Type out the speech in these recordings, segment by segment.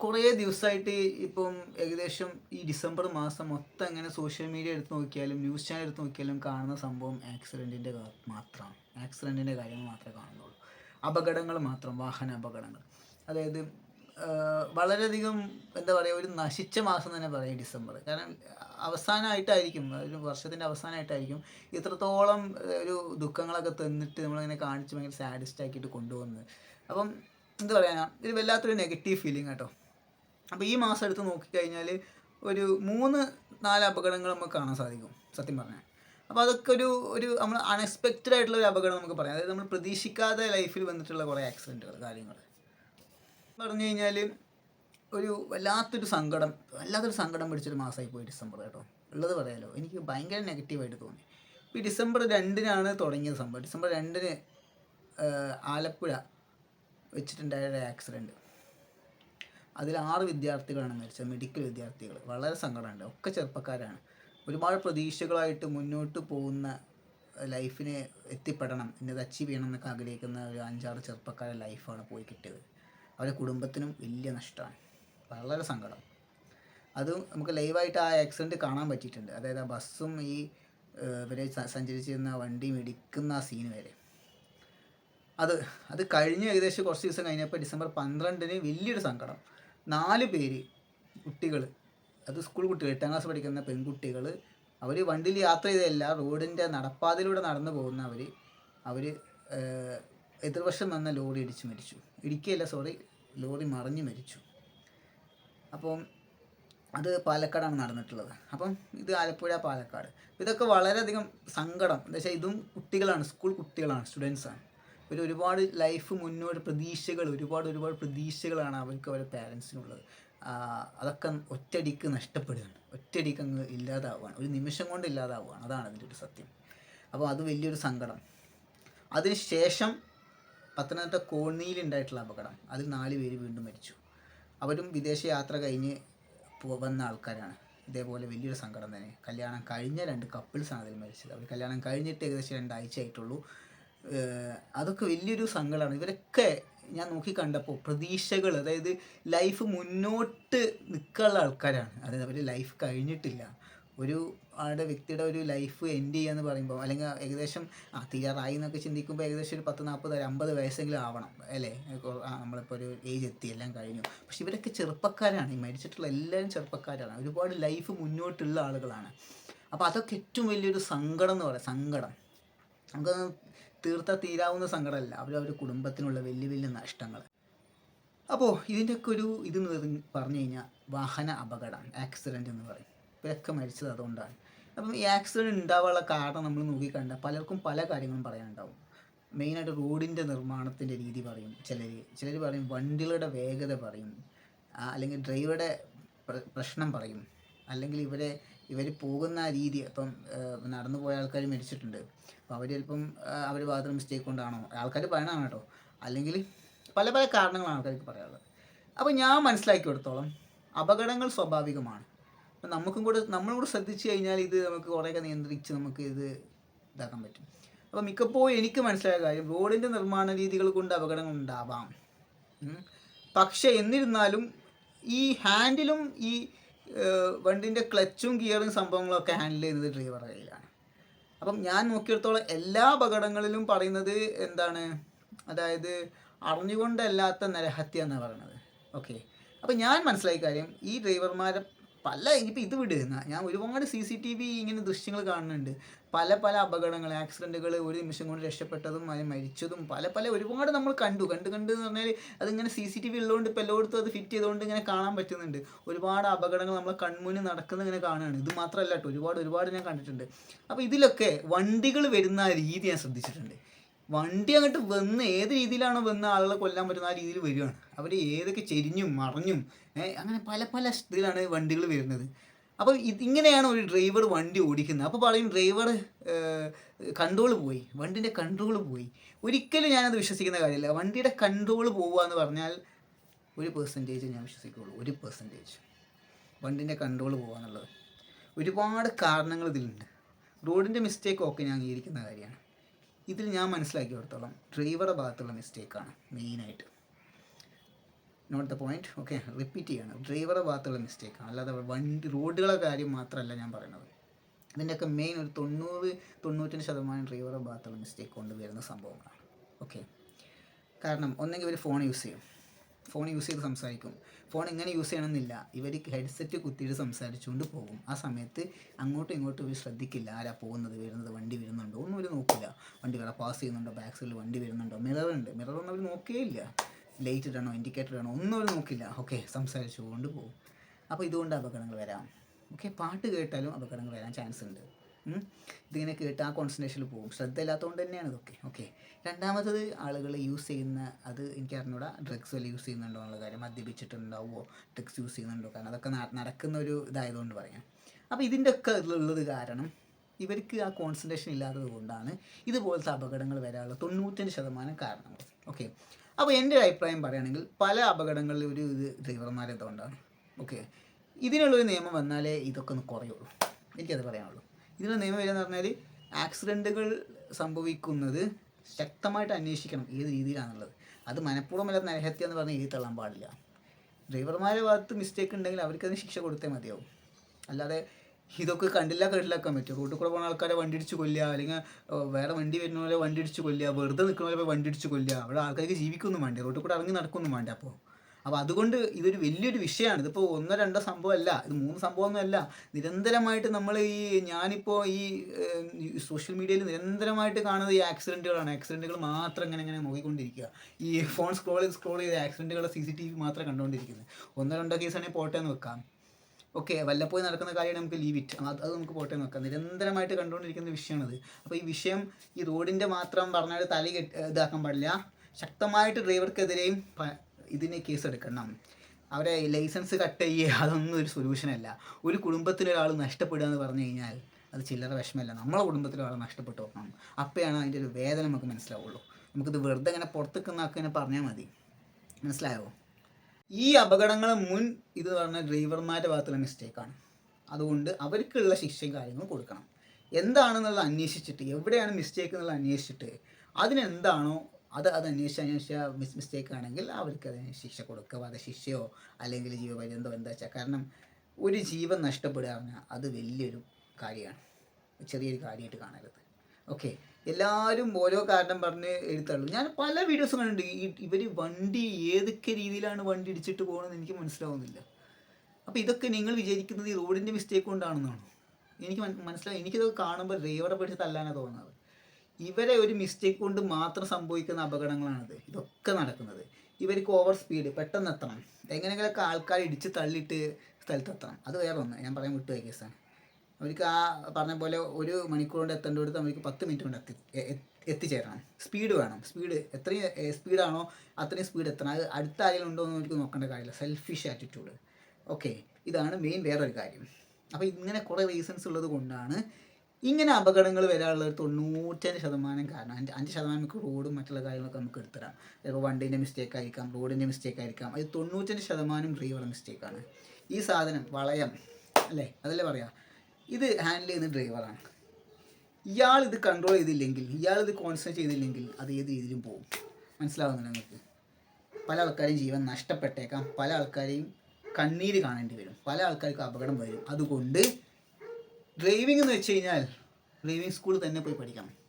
കുറേ ദിവസമായിട്ട് ഇപ്പം ഏകദേശം ഈ ഡിസംബർ മാസം മൊത്തം അങ്ങനെ സോഷ്യൽ മീഡിയ എടുത്ത് നോക്കിയാലും ന്യൂസ് ചാനൽ എടുത്ത് നോക്കിയാലും കാണുന്ന സംഭവം ആക്സിഡന്റിന്റെ മാത്രമാണ്. ആക്സിഡന്റിന്റെ കാര്യങ്ങൾ മാത്രമേ കാണുന്നുള്ളൂ. അപകടങ്ങൾ മാത്രം വാഹന അപകടങ്ങൾ. അതായത് വളരെയധികം എന്താ പറയുക ഒരു നശിച്ച മാസം തന്നെ പറയും ഡിസംബർ. കാരണം അവസാനമായിട്ടായിരിക്കും ഒരു വർഷത്തിന്റെ അവസാനമായിട്ടായിരിക്കും ഇത്രത്തോളം ഒരു ദുഃഖങ്ങളൊക്കെ തന്നിട്ട് നമ്മളിങ്ങനെ കാണിച്ച് ഭയങ്കര സാഡിസ്റ്റ് ആക്കിയിട്ട് കൊണ്ടുപോകുന്നത് അപ്പം എന്താ പറയുക ഇത് വല്ലാത്തൊരു നെഗറ്റീവ് ഫീലിംഗ് കേട്ടോ അപ്പോൾ ഈ മാസം എടുത്ത് നോക്കിക്കഴിഞ്ഞാൽ ഒരു മൂന്ന് നാല് അപകടങ്ങൾ നമുക്ക് കാണാൻ സാധിക്കും സത്യം പറഞ്ഞാൽ അപ്പോൾ അതൊക്കെ ഒരു ഒരു നമ്മൾ അൺഎക്സ്പെക്റ്റഡ് ആയിട്ടുള്ള ഒരു അപകടം നമുക്ക് പറയാം. അതായത് നമ്മൾ പ്രതീക്ഷിക്കാതെ ലൈഫിൽ വന്നിട്ടുള്ള കുറേ ആക്സിഡന്റുകൾ കാര്യങ്ങൾ. പറഞ്ഞു കഴിഞ്ഞാൽ ഒരു വല്ലാത്തൊരു സങ്കടം വല്ലാത്തൊരു സങ്കടം പിടിച്ചൊരു മാസമായി പോയി ഡിസംബർ കേട്ടോ. ഉള്ളത് പറയാലോ. എനിക്ക് ഭയങ്കര നെഗറ്റീവായിട്ട് തോന്നി. ഇപ്പോൾ ഡിസംബർ രണ്ടിനാണ് തുടങ്ങിയത് സംഭവം. ഡിസംബർ രണ്ടിന് ആലപ്പുഴ വെച്ചിട്ടുണ്ടായ ആക്സിഡന്റ് അതിൽ ആറ് വിദ്യാർത്ഥികളാണ് മരിച്ചത് മെഡിക്കൽ വിദ്യാർത്ഥികൾ. വളരെ സങ്കടമുണ്ട്. ഒക്കെ ചെറുപ്പക്കാരാണ്. ഒരുപാട് പ്രതീക്ഷകളായിട്ട് മുന്നോട്ട് പോകുന്ന ലൈഫിനെ എത്തിപ്പെടണം. എന്നത് അച്ചീവ് ചെയ്യണം എന്നൊക്കെ ആഗ്രഹിക്കുന്ന ഒരു അഞ്ചാറ് ചെറുപ്പക്കാരുടെ ലൈഫാണ് പോയി കിട്ടിയത്. അവരുടെ കുടുംബത്തിനും വലിയ നഷ്ടമാണ്. വളരെ സങ്കടം. അതും നമുക്ക് ലൈവായിട്ട് ആ ആക്സിഡന്റ് കാണാൻ പറ്റിയിട്ടുണ്ട്. അതായത് ആ ബസ്സും ഈ ഇവരെ സഞ്ചരിച്ചിരുന്ന വണ്ടി ഇടിക്കുന്ന ആ സീൻ വരെ. അത് അത് കഴിഞ്ഞ് ഏകദേശം കുറച്ച് ദിവസം കഴിഞ്ഞപ്പോൾ ഡിസംബർ പന്ത്രണ്ടിന് വലിയൊരു സങ്കടം. നാല് പേര് കുട്ടികൾ അത് സ്കൂൾ കുട്ടികൾ എട്ടാം ക്ലാസ് പഠിക്കുന്ന പെൺകുട്ടികൾ അവർ വണ്ടിയിൽ യാത്ര ചെയ്തതല്ല റോഡിന്റെ നടപ്പാതയിലൂടെ നടന്നു പോകുന്നവർ അവർ എതിർവശം വന്ന ലോറി ഇടിച്ച് മരിച്ചു. ഇടിക്കുകയല്ല സോറി ലോറി മറിഞ്ഞ് മരിച്ചു. അപ്പം അത് പാലക്കാടാണ് നടന്നിട്ടുള്ളത്. അപ്പം ഇത് ആലപ്പുഴ പാലക്കാട്. ഇതൊക്കെ വളരെയധികം സങ്കടം. എന്താ വെച്ചാൽ ഇതും കുട്ടികളാണ് സ്കൂൾ കുട്ടികളാണ് സ്റ്റുഡൻസാണ് ഒരു ഒരുപാട് ലൈഫ് മുന്നോട്ട് പ്രതീക്ഷകൾ ഒരുപാട് ഒരുപാട് പ്രതീക്ഷകളാണ് അവർക്ക് അവരുടെ പാരൻസിനുള്ളത് അതൊക്കെ ഒറ്റയടിക്ക് നഷ്ടപ്പെടുകയാണ്. ഒറ്റയടിക്ക് അങ്ങ് ഇല്ലാതാവുകയാണ്. ഒരു നിമിഷം കൊണ്ട് ഇല്ലാതാവുകയാണ്. അതാണ് അതിന്റെ ഒരു സത്യം. അപ്പോൾ അത് വലിയൊരു സങ്കടം. അതിന് ശേഷം പത്തനംതിട്ട കോന്നിയിലുണ്ടായിട്ടുള്ള അപകടം. അതിൽ നാല് പേര് വീണ്ടും മരിച്ചു. അവരും വിദേശ യാത്ര കഴിഞ്ഞ് വന്ന ആൾക്കാരാണ്. ഇതേപോലെ വലിയൊരു സങ്കടം തന്നെ. കല്യാണം കഴിഞ്ഞ രണ്ട് കപ്പിൾസാണ് അതിൽ മരിച്ചത്. അവർ കല്യാണം കഴിഞ്ഞിട്ട് ഏകദേശം രണ്ടാഴ്ച ആയിട്ടുള്ളൂ അതൊക്കെ വലിയൊരു സങ്കടമാണ്. ഇവരൊക്കെ ഞാൻ നോക്കി കണ്ടപ്പോൾ പ്രതീക്ഷകൾ അതായത് ലൈഫ് മുന്നോട്ട് നിൽക്കാനുള്ള ആൾക്കാരാണ്. അതായത് അവർ ലൈഫ് കഴിഞ്ഞിട്ടില്ല. ഒരു ആളുടെ വ്യക്തിയുടെ ഒരു ലൈഫ് എൻഡ് ചെയ്യാന്ന് പറയുമ്പോൾ അല്ലെങ്കിൽ ഏകദേശം ആ തീരാറായി എന്നൊക്കെ ചിന്തിക്കുമ്പോൾ ഏകദേശം ഒരു പത്ത് നാൽപ്പത് അമ്പത് വയസ്സെങ്കിലും ആവണം അല്ലേ? നമ്മളിപ്പോൾ ഒരു ഏജ് എത്തി എല്ലാം കഴിഞ്ഞു. പക്ഷെ ഇവരൊക്കെ ചെറുപ്പക്കാരാണ്. ഈ മരിച്ചിട്ടുള്ള എല്ലാവരും ചെറുപ്പക്കാരാണ്. ഒരുപാട് ലൈഫ് മുന്നോട്ടുള്ള ആളുകളാണ്. അപ്പോൾ അതൊക്കെ ഏറ്റവും വലിയൊരു സങ്കടം എന്ന് പറയാം. സങ്കടം. നമുക്ക് തീർത്താൽ തീരാവുന്ന സങ്കടമല്ല. അവർ അവരുടെ കുടുംബത്തിനുള്ള വലിയ വലിയ നഷ്ടങ്ങൾ അപ്പോൾ ഇതിന്റെയൊക്കെ ഒരു ഇത് പറഞ്ഞു കഴിഞ്ഞാൽ വാഹന അപകടം ആക്സിഡന്റ് എന്ന് പറയും. ഇവരൊക്കെ മരിച്ചത് അതുകൊണ്ടാണ്. അപ്പം ഈ ആക്സിഡന്റ് ഉണ്ടാവാനുള്ള കാരണം നമ്മൾ നോക്കിക്കണ്ട പലർക്കും പല കാര്യങ്ങളും പറയാനുണ്ടാവും. മെയിനായിട്ട് റോഡിന്റെ നിർമ്മാണത്തിന്റെ രീതി പറയും. ചിലർ ചിലർ പറയും വണ്ടികളുടെ വേഗത പറയും. അല്ലെങ്കിൽ ഡ്രൈവറുടെ പ്രശ്നം പറയും. അല്ലെങ്കിൽ ഇവരെ ഇവർ പോകുന്ന രീതി ഇപ്പം നടന്നു പോയ ആൾക്കാർ മരിച്ചിട്ടുണ്ട്. അപ്പോൾ അവർ ചിലപ്പം അവർ ഭാഗത്തുള്ള മിസ്റ്റേക്ക് കൊണ്ടാണോ? ആൾക്കാർ പറയണതാണ് കേട്ടോ. അല്ലെങ്കിൽ പല പല കാരണങ്ങളാണ് ആൾക്കാർക്ക് പറയാനുള്ളത്. അപ്പോൾ ഞാൻ മനസ്സിലാക്കി കൊടുത്തോളം അപകടങ്ങൾ സ്വാഭാവികമാണ്. അപ്പം നമുക്കും കൂടെ നമ്മളും കൂടെ ശ്രദ്ധിച്ചു കഴിഞ്ഞാൽ ഇത് നമുക്ക് കുറേയൊക്കെ നിയന്ത്രിച്ച് നമുക്ക് ഇത് ഇതാക്കാൻ പറ്റും. അപ്പോൾ മിക്കപ്പോഴും എനിക്ക് മനസ്സിലായ കാര്യം റോഡിന്റെ നിർമ്മാണ രീതികൾ കൊണ്ട് അപകടങ്ങൾ ഉണ്ടാവാം. പക്ഷേ എന്നിരുന്നാലും ഈ ഹാൻഡിലും ഈ വണ്ടിന്റെ ക്ലച്ചും ഗിയറും സംഭവങ്ങളൊക്കെ ഹാൻഡിൽ ചെയ്യുന്നത് ഡ്രൈവറുടെ കയ്യിലാണ്. അപ്പം ഞാൻ നോക്കിയെടുത്തോളം എല്ലാ അപകടങ്ങളിലും പറയുന്നത് എന്താണ്? അതായത് അറിഞ്ഞുകൊണ്ടല്ലാത്ത നരഹത്യ എന്നാണ് പറയുന്നത് ഓക്കെ അപ്പം ഞാൻ മനസ്സിലാക്കിയ കാര്യം ഈ ഡ്രൈവർമാരെ പല ഇനിയിപ്പോൾ ഇത് വിടുന്ന ഞാൻ ഒരുപാട് സി സി ടി വി ഇങ്ങനെ ദൃശ്യങ്ങൾ കാണുന്നുണ്ട്. പല പല അപകടങ്ങൾ ആക്സിഡന്റുകൾ ഒരു നിമിഷം കൊണ്ട് രക്ഷപ്പെട്ടതും അതിന് മരിച്ചതും പല പല ഒരുപാട് നമ്മൾ കണ്ടു. കണ്ട് കണ്ട് എന്ന് പറഞ്ഞാൽ അതിങ്ങനെ സി സി ടി വി ഉള്ളതുകൊണ്ട് ഇപ്പോൾ എല്ലായിടത്തും അത് ഫിറ്റ് ചെയ്തുകൊണ്ട് ഇങ്ങനെ കാണാൻ പറ്റുന്നുണ്ട്. ഒരുപാട് അപകടങ്ങൾ നമ്മളെ കൺമുന്നിൽ നടക്കുന്ന ഇങ്ങനെ കാണുകയാണ് ഇത് മാത്രമല്ല കേട്ടോ ഒരുപാട് ഒരുപാട് ഞാൻ കണ്ടിട്ടുണ്ട്. അപ്പോൾ ഇതിലൊക്കെ വണ്ടികൾ വരുന്ന രീതി ഞാൻ ശ്രദ്ധിച്ചിട്ടുണ്ട്. വണ്ടി അങ്ങോട്ട് വന്ന് ഏത് രീതിയിലാണ് വന്ന് ആളുകളെ കൊല്ലാൻ പറ്റുന്ന ആ രീതിയിൽ വരികയാണ്. അവർ ഏതൊക്കെ ചെരിഞ്ഞും മറിഞ്ഞും അങ്ങനെ പല പല ഇതിലാണ് വണ്ടികൾ വരുന്നത്. അപ്പോൾ ഇങ്ങനെയാണ് ഒരു ഡ്രൈവർ വണ്ടി ഓടിക്കുന്നത്. അപ്പോൾ പറയും ഡ്രൈവർ കൺട്രോൾ പോയി. വണ്ടിന്റെ കൺട്രോൾ പോയി. ഒരിക്കലും ഞാനത് വിശ്വസിക്കുന്ന കാര്യമില്ല. വണ്ടിയുടെ കൺട്രോൾ പോവുക എന്ന് പറഞ്ഞാൽ ഒരു പെർസെന്റേജ് ഞാൻ വിശ്വസിക്കുകയുള്ളൂ ഒരു പെർസെന്റേജ് വണ്ടിന്റെ കൺട്രോൾ പോകുക എന്നുള്ളത്. ഒരുപാട് കാരണങ്ങൾ ഇതിലുണ്ട്. റോഡിന്റെ മിസ്റ്റേക്ക് ഒക്കെ ഞാൻ അംഗീകരിക്കുന്ന കാര്യമാണ്. ഇതിൽ ഞാൻ മനസ്സിലാക്കി കൊടുത്തോളം. ഡ്രൈവറുടെ ഭാഗത്തുള്ള മിസ്റ്റേക്കാണ് മെയിനായിട്ട്. Note the point okay repeat ചെയ്യണം. ഡ്രൈവറുടെ ഭാഗത്തുള്ള മിസ്റ്റേക്കാണ് അല്ലാതെ വണ്ടി റോഡുകളെ കാര്യം മാത്രമല്ല ഞാൻ പറയുന്നത്. ഇതിന്റെയൊക്കെ മെയിൻ ഒരു തൊണ്ണൂറ് തൊണ്ണൂറ്റഞ്ച് ശതമാനം ഡ്രൈവറുടെ ഭാഗത്തുള്ള മിസ്റ്റേക്ക് കൊണ്ട് വരുന്ന സംഭവങ്ങളാണ്. ഓക്കെ കാരണം ഒന്നെങ്കിൽ ഒരു ഫോൺ യൂസ് ചെയ്യും. ഫോൺ യൂസ് ചെയ്ത് സംസാരിക്കും. ഫോൺ എങ്ങനെ യൂസ് ചെയ്യണമെന്നില്ല. ഇവർ ഹെഡ്സെറ്റ് കുത്തിയിട്ട് സംസാരിച്ചുകൊണ്ട് പോകും. ആ സമയത്ത് അങ്ങോട്ടും ഇങ്ങോട്ടും ഇവർ ശ്രദ്ധിക്കില്ല. ആരാ പോകുന്നത് വരുന്നത് വണ്ടി വരുന്നുണ്ടോ? ഒന്നും ഇവർ നോക്കില്ല. വണ്ടി വേറെ പാസ് ചെയ്യുന്നുണ്ടോ? ബാക്ക് സൈഡിൽ വണ്ടി വരുന്നുണ്ടോ? മിറർ ഒന്നും അവർ നോക്കുകയില്ല ലൈറ്റ് ഇടണോ ഇൻഡിക്കേറ്റർ ഇടണോ? ഒന്നും അവർ നോക്കില്ല. ഓക്കെ സംസാരിച്ചുകൊണ്ട് പോകും. അപ്പോൾ ഇതുകൊണ്ട് അപകടങ്ങൾ വരാം. ഓക്കെ പാട്ട് കേട്ടാലും അപകടങ്ങൾ വരാൻ ചാൻസ് ഉണ്ട്. ഇതിങ്ങനെ കേട്ട് ആ കോൺസെൻട്രേഷനിൽ പോകും. ശ്രദ്ധയില്ലാത്തതുകൊണ്ട് തന്നെയാണ് ഇതൊക്കെ. ഓക്കെ രണ്ടാമത്തത് ആളുകൾ യൂസ് ചെയ്യുന്ന അത് എനിക്ക് അറിഞ്ഞൂടാ ഡ്രഗ്സ് വല്ല യൂസ് ചെയ്യുന്നുണ്ടോ എന്നുള്ള കാര്യം. മദ്യപിച്ചിട്ടുണ്ടാവുമോ ഡ്രഗ്സ് യൂസ് ചെയ്യുന്നുണ്ടോ? കാരണം അതൊക്കെ നടക്കുന്ന ഒരു ഇതായതുകൊണ്ട് പറയാം. അപ്പോൾ ഇതിന്റെ ഒക്കെ ഉള്ളത് കാരണം ഇവർക്ക് ആ കോൺസെൻട്രേഷൻ ഇല്ലാത്തത് കൊണ്ടാണ് ഇതുപോലത്തെ അപകടങ്ങൾ വരാനുള്ള തൊണ്ണൂറ്റഞ്ച് ശതമാനം കാരണങ്ങൾ. ഓക്കെ അപ്പോൾ എന്റെ ഒരു അഭിപ്രായം പറയുകയാണെങ്കിൽ പല അപകടങ്ങളിൽ ഒരു ഇത് ഡ്രൈവർമാരെ എന്തുകൊണ്ടാണ്? ഓക്കെ ഇതിനുള്ളൊരു നിയമം വന്നാലേ ഇതൊക്കെ ഒന്ന് കുറയുള്ളൂ. എനിക്കത് പറയാനുള്ളൂ. ഇതിനുള്ള നിയമം വരിക എന്ന് പറഞ്ഞാൽ ആക്സിഡന്റുകൾ സംഭവിക്കുന്നത് ശക്തമായിട്ട് അന്വേഷിക്കണം ഏത് രീതിയിലാണുള്ളത് അത് മനഃപൂർവമല്ലാത്ത നരഹത്യ എന്ന് പറഞ്ഞാൽ എഴുതി തള്ളാൻ പാടില്ല. ഡ്രൈവർമാരുടെ ഭാഗത്ത് മിസ്റ്റേക്ക് ഉണ്ടെങ്കിൽ അവർക്കതിന് ശിക്ഷ കൊടുത്തേ മതിയാവും. അല്ലാതെ ഇതൊക്കെ കണ്ടില്ല കണ്ടില്ലാക്കാൻ പറ്റും. റോഡിൽ കൂടെ പോകുന്ന ആൾക്കാരെ വണ്ടി ഇടിച്ച് കൊല്ലുക അല്ലെങ്കിൽ വേറെ വണ്ടി വരുന്ന പോലെ വണ്ടി ഇടിച്ച് കൊല്ലുക വെറുതെ നിൽക്കുന്ന പോലെ പോയി വണ്ടി ഇടിച്ച് കൊല്ലുക. അവിടെ ആൾക്കാർക്ക് ജീവിക്കൊന്നും വേണ്ട. റോഡിൽ കൂടെ ഇറങ്ങി നടക്കൊന്നും വേണ്ട അപ്പോൾ. അപ്പോൾ അതുകൊണ്ട് ഇതൊരു വലിയൊരു വിഷയമാണ്. ഇതിപ്പോൾ ഒന്നോ രണ്ടോ സംഭവം അല്ല ഇത് മൂന്ന് സംഭവമൊന്നുമല്ല. നിരന്തരമായിട്ട് നമ്മൾ ഈ ഞാനിപ്പോൾ ഈ സോഷ്യൽ മീഡിയയിൽ നിരന്തരമായിട്ട് കാണുന്നത് ഈ ആക്സിഡന്റുകളാണ് ആക്സിഡന്റുകൾ മാത്രം ഇങ്ങനെ ഇങ്ങനെ നോക്കിക്കൊണ്ടിരിക്കുക. ഈ ഫോൺ സ്ക്രോൾ ചെയ്ത് സ്ക്രോൾ ചെയ്ത് ആക്സിഡന്റുകളുടെ സി സി ടി വി മാത്രം കണ്ടുകൊണ്ടിരിക്കുന്നത് ഒന്നോ രണ്ടോ കേസാണെങ്കിൽ പോട്ടെ എന്ന് വെക്കാം. ഓക്കെ വല്ലപ്പോഴും നടക്കുന്ന കാര്യമാണ് നമുക്ക് ലീവ് ഇറ്റ് അത് നമുക്ക് പോട്ടെ നോക്കാം നിരന്തരമായിട്ട് കണ്ടുകൊണ്ടിരിക്കുന്ന വിഷയമാണത്. അപ്പോൾ ഈ വിഷയം ഈ റോഡിന്റെ മാത്രം പറഞ്ഞാൽ തല ഇതാക്കാൻ പാടില്ല. ശക്തമായിട്ട് ഡ്രൈവർക്കെതിരെയും ഇതിന് കേസ് എടുക്കണം. അവരെ ലൈസൻസ് കട്ട് ചെയ്യുക അതൊന്നും ഒരു സൊല്യൂഷനല്ല ഒരു കുടുംബത്തിലൊരാൾ നഷ്ടപ്പെടുക എന്ന് പറഞ്ഞു കഴിഞ്ഞാൽ അത് ചില്ലറ വിഷമമല്ല. നമ്മളെ കുടുംബത്തിലൊരാൾ നഷ്ടപ്പെട്ടു നോക്കണം അപ്പോഴാണ് അതിന്റെ ഒരു വേദന നമുക്ക് മനസ്സിലാവുള്ളൂ. നമുക്കിത് വെറുതെ ഇങ്ങനെ പുറത്തേക്ക് നാക്കിനെ പറഞ്ഞാൽ മതി. മനസ്സിലായോ? ഈ അപകടങ്ങൾ മുൻ ഇത് പറഞ്ഞ ഡ്രൈവർമാരുടെ ഭാഗത്തുള്ള മിസ്റ്റേക്കാണ് അതുകൊണ്ട് അവർക്കുള്ള ശിക്ഷയും കാര്യങ്ങളും കൊടുക്കണം. എന്താണെന്നുള്ളത് അന്വേഷിച്ചിട്ട് എവിടെയാണ് മിസ്റ്റേക്ക് എന്നുള്ളത് അന്വേഷിച്ചിട്ട് അതിനെന്താണോ അത് അത് അന്വേഷിച്ച് അന്വേഷിച്ച മിസ് മിസ്റ്റേക്ക് ആണെങ്കിൽ അവർക്ക് അതിന് ശിക്ഷ കൊടുക്കുക. വധശിക്ഷയോ അല്ലെങ്കിൽ ജീവപര്യന്തോ എന്താ വെച്ചാൽ കാരണം ഒരു ജീവൻ നഷ്ടപ്പെടുക പറഞ്ഞാൽ അത് വലിയൊരു കാര്യമാണ്. ചെറിയൊരു കാര്യമായിട്ട് കാണരുത്. ഓക്കെ. എല്ലാവരും ഓരോ കാരണം പറഞ്ഞ് എഴുത്തള്ളൂ. ഞാൻ പല വീഡിയോസും കണ്ടിട്ടുണ്ട്. ഇവർ വണ്ടി ഏതൊക്കെ രീതിയിലാണ് വണ്ടി ഇടിച്ചിട്ട് പോകണമെന്ന് എനിക്ക് മനസ്സിലാവുന്നില്ല. അപ്പോൾ ഇതൊക്കെ നിങ്ങൾ വിചാരിക്കുന്നത് ഈ റോഡിന്റെ മിസ്റ്റേക്ക് കൊണ്ടാണെന്നാണ്? എനിക്ക് മന- മനസ്സിലായി. എനിക്കിതൊക്കെ കാണുമ്പോൾ ഡ്രൈവറെ പിടിച്ച് തല്ലാനാണ് തോന്നുന്നത് ഇവരെ ഒരു മിസ്റ്റേക്ക് കൊണ്ട് മാത്രം സംഭവിക്കുന്ന അപകടങ്ങളാണിത്. ഇതൊക്കെ നടക്കുന്നത്. ഇവർക്ക് ഓവർ സ്പീഡ് പെട്ടെന്ന് എത്തണം. എങ്ങനെയെങ്കിലൊക്കെ ആൾക്കാർ ഇടിച്ച് തള്ളിയിട്ട് സ്ഥലത്തെത്തണം അത് വേറെ ഒന്ന്. ഞാൻ പറയാൻ വിട്ടുപോയ കേസാണ് അവർക്ക് ആ പറഞ്ഞ പോലെ ഒരു മണിക്കൂർ കൊണ്ട് എത്തേണ്ടടുത്ത് അവർക്ക് പത്ത് മിനിറ്റ് കൊണ്ട് എത്തി എത്തിച്ചേരണം. സ്പീഡ് വേണം. സ്പീഡ് എത്രയും സ്പീഡാണോ അത്രയും സ്പീഡ് എത്തണം. അത് അടുത്ത ആരെങ്കിലും ഉണ്ടോ എന്ന് അവർക്ക് നോക്കേണ്ട കാര്യമില്ല. സെൽഫിഷ് ആറ്റിറ്റ്യൂഡ് ഓക്കെ ഇതാണ് മെയിൻ വേറൊരു കാര്യം. അപ്പോൾ ഇങ്ങനെ കുറേ റീസൺസ് ഉള്ളത് കൊണ്ടാണ് ഇങ്ങനെ അപകടങ്ങൾ വരാനുള്ള ഒരു തൊണ്ണൂറ്റഞ്ച് ശതമാനം കാരണം. അഞ്ച് അഞ്ച് ശതമാനം നമുക്ക് റോഡും മറ്റുള്ള കാര്യങ്ങളൊക്കെ നമുക്ക് എടുത്തരാം ചിലപ്പോൾ വണ്ടീന്റെ മിസ്റ്റേക്ക് ആയിരിക്കാം റോഡിന്റെ മിസ്റ്റേക്ക് ആയിരിക്കാം. അത് തൊണ്ണൂറ്റഞ്ച് ശതമാനം ഡ്രൈവറുടെ മിസ്റ്റേക്കാണ് ഈ സാധനം വളയം അല്ലേ? അതല്ലേ പറയാം? ഇത് ഹാൻഡിൽ ചെയ്യുന്ന ഡ്രൈവറാണ് ഇയാൾ ഇത് കൺട്രോൾ ചെയ്തില്ലെങ്കിൽ ഇയാൾ ഇത് കോൺസെൻട്രേറ്റ് ചെയ്തില്ലെങ്കിൽ അത് ഏത് രീതിയിലും പോകും. മനസ്സിലാവുന്നില്ല നിങ്ങൾക്ക്? പല ആൾക്കാരെയും ജീവൻ നഷ്ടപ്പെട്ടേക്കാം. പല ആൾക്കാരെയും കണ്ണീര് കാണേണ്ടി വരും. പല ആൾക്കാർക്കും അപകടം വരും. അതുകൊണ്ട് ഡ്രൈവിംഗ് എന്ന് വെച്ച് കഴിഞ്ഞാൽ ഡ്രൈവിംഗ് സ്കൂളിൽ തന്നെ പോയി പഠിക്കണം.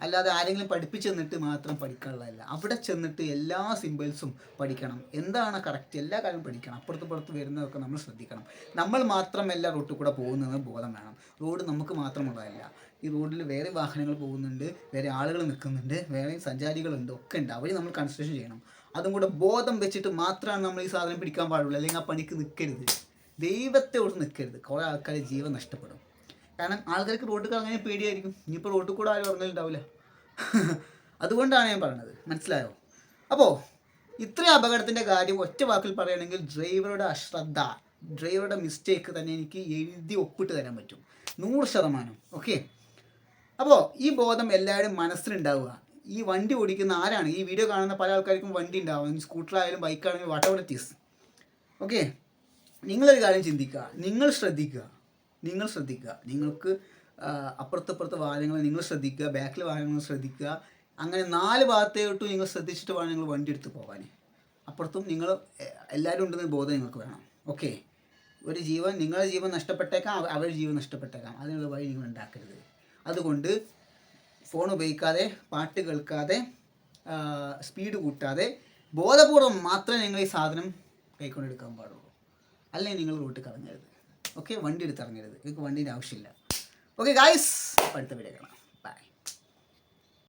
അല്ലാതെ ആരെങ്കിലും പഠിപ്പിച്ച് തന്നിട്ട് മാത്രം പഠിക്കാനുള്ളതല്ല. അവിടെ ചെന്നിട്ട് എല്ലാ സിമ്പിൾസും പഠിക്കണം. എന്താണ് കറക്റ്റ് എല്ലാ കാര്യവും പഠിക്കണം. അപ്പുറത്ത് പുറത്ത് വരുന്നതൊക്കെ നമ്മൾ ശ്രദ്ധിക്കണം. നമ്മൾ മാത്രമല്ല റോട്ടിൽ കൂടെ പോകുന്നതെന്ന് ബോധം വേണം. റോഡ് നമുക്ക് മാത്രമുള്ളതല്ല. ഈ റോഡിൽ വേറെ വാഹനങ്ങൾ പോകുന്നുണ്ട് വേറെ ആളുകൾ നിൽക്കുന്നുണ്ട് വേറെ സഞ്ചാരികളുണ്ട് ഒക്കെ ഉണ്ട്. അവർ നമ്മൾ കൺസിഡറേഷൻ ചെയ്യണം. അതും കൂടെ ബോധം വെച്ചിട്ട് മാത്രമാണ് നമ്മൾ ഈ സാധനം പിടിക്കാൻ പാടുള്ളൂ. അല്ലെങ്കിൽ ആ പണിക്ക് നിൽക്കരുത്. ദൈവത്തെ നിൽക്കരുത്. കുറേ ആൾക്കാർ ജീവൻ നഷ്ടപ്പെടും. കാരണം ആൾക്കാർക്ക് റോട്ടിൽ അങ്ങനെ പേടിയായിരിക്കും. ഇനിയിപ്പോൾ റോഡിൽ കൂടെ ആരും ഇറങ്ങലുണ്ടാവില്ല. അതുകൊണ്ടാണ് ഞാൻ പറഞ്ഞത്. മനസ്സിലായോ? അപ്പോൾ ഇത്രയും അപകടത്തിന്റെ കാര്യം ഒറ്റ വാക്കിൽ പറയുകയാണെങ്കിൽ ഡ്രൈവറുടെ അശ്രദ്ധ ഡ്രൈവറുടെ മിസ്റ്റേക്ക് തന്നെ എനിക്ക് എഴുതി ഒപ്പിട്ട് തരാൻ പറ്റും. നൂറ് ശതമാനം. ഓക്കെ അപ്പോൾ ഈ ബോധം എല്ലാവരും മനസ്സിലുണ്ടാവുക. ഈ വണ്ടി ഓടിക്കുന്ന ആരാണ്? ഈ വീഡിയോ കാണുന്ന പല ആൾക്കാർക്കും വണ്ടി ഉണ്ടാവും. സ്കൂട്ടറായാലും ബൈക്കാണെങ്കിലും വാട്ട് എവർ ഓക്കെ നിങ്ങളൊരു കാര്യം ചിന്തിക്കുക. നിങ്ങൾ ശ്രദ്ധിക്കുക. നിങ്ങൾ ശ്രദ്ധിക്കുക. നിങ്ങൾക്ക് അപ്പുറത്തപ്പുറത്ത് വാഹനങ്ങൾ നിങ്ങൾ ശ്രദ്ധിക്കുക. ബാക്കിലെ വാഹനങ്ങൾ ശ്രദ്ധിക്കുക. അങ്ങനെ നാല് ഭാഗത്തേട്ടും നിങ്ങൾ ശ്രദ്ധിച്ചിട്ട് വേണം നിങ്ങൾ വണ്ടി എടുത്ത് പോകാൻ. അപ്പുറത്തും നിങ്ങൾ എല്ലാവരും ഉണ്ടെന്ന് ബോധം നിങ്ങൾക്ക് വേണം. ഓക്കെ? ഒരു ജീവൻ നിങ്ങളുടെ ജീവൻ നഷ്ടപ്പെട്ടേക്കാം. അവ- അവരുടെ ജീവൻ നഷ്ടപ്പെട്ടേക്കാം. അതിനുള്ള വഴി നിങ്ങൾ ഉണ്ടാക്കരുത്. അതുകൊണ്ട് ഫോൺ ഉപയോഗിക്കാതെ പാട്ട് കേൾക്കാതെ സ്പീഡ് കൂട്ടാതെ ബോധപൂർവം മാത്രമേ നിങ്ങൾ ഈ സാധനം കൈക്കൊണ്ടെടുക്കാൻ പാടുള്ളൂ. അല്ലെങ്കിൽ നിങ്ങൾ റൂട്ട് കറങ്ങരുത്. ഓക്കെ? വണ്ടി എടുത്ത് ഇറങ്ങരുത്. നിങ്ങൾക്ക് വണ്ടീന്റെ ആവശ്യമില്ല. ഓക്കെ ഗായ്സ് അടുത്ത വീഡിയോ കാണാം.